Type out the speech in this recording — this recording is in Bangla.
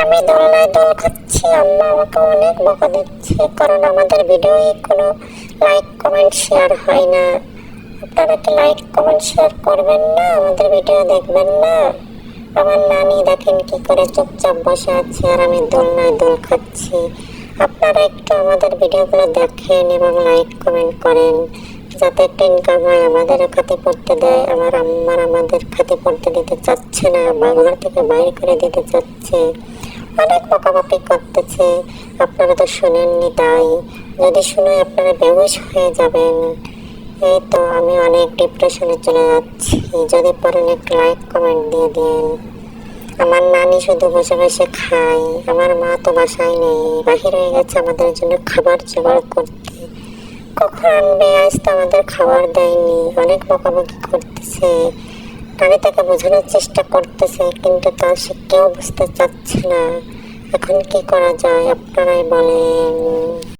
আমি দোলনায় দোল খাচ্ছি, আম্মা আমাকে অনেক বকা দিচ্ছে, কারণ আমাদের ভিডিওয়ে কোনো লাইক কমেন্ট শেয়ার হয় না। আপনারা কি লাইক কমেন্ট শেয়ার করবেন না? আমাদের ভিডিও দেখবেন না? আমার নানি দেখেন কি করে চুপচাপ বসে আছে আর আমি দোলনায় দোল খাচ্ছি। আপনারা একটু আমাদের ভিডিওগুলো দেখেন এবং লাইক কমেন্ট করেন, যাতে একটা ইনকাম হয় আমাদের খাতে পড়তে দেয়। আমার আম্মার আমাদের খাতে পড়তে দিতে চাচ্ছে না বা ঘর থেকে বাইরে করে দিতে চাচ্ছে। অনেক বকাবকি করতেছে। আপনারা তো শুনেননি তাই। যদি শুনে আপনারা বেহুশ হয়ে যাবেন, এই তো আমি অনেক ডিপ্রেশনে চলে যাচ্ছি। যদি পারেন একটু লাইক কমেন্ট দিয়ে দিন। আমার নানি শুধু বসে বসে খায়। আমার মা তো বাসায় নেই। বাহির হয়ে গেছে আমাদের জন্য খাবার জোগাড় করতে। কখন আনবে? আজ তো আমাদের খাবার দেয়নি। অনেক বকাবকি করতেছে। আমি তাকে বোঝানোর চেষ্টা করতেছে, কিন্তু তা সে কেউ বুঝতে চাচ্ছে না। এখন কি করা যায়, আপনারাই বলেন।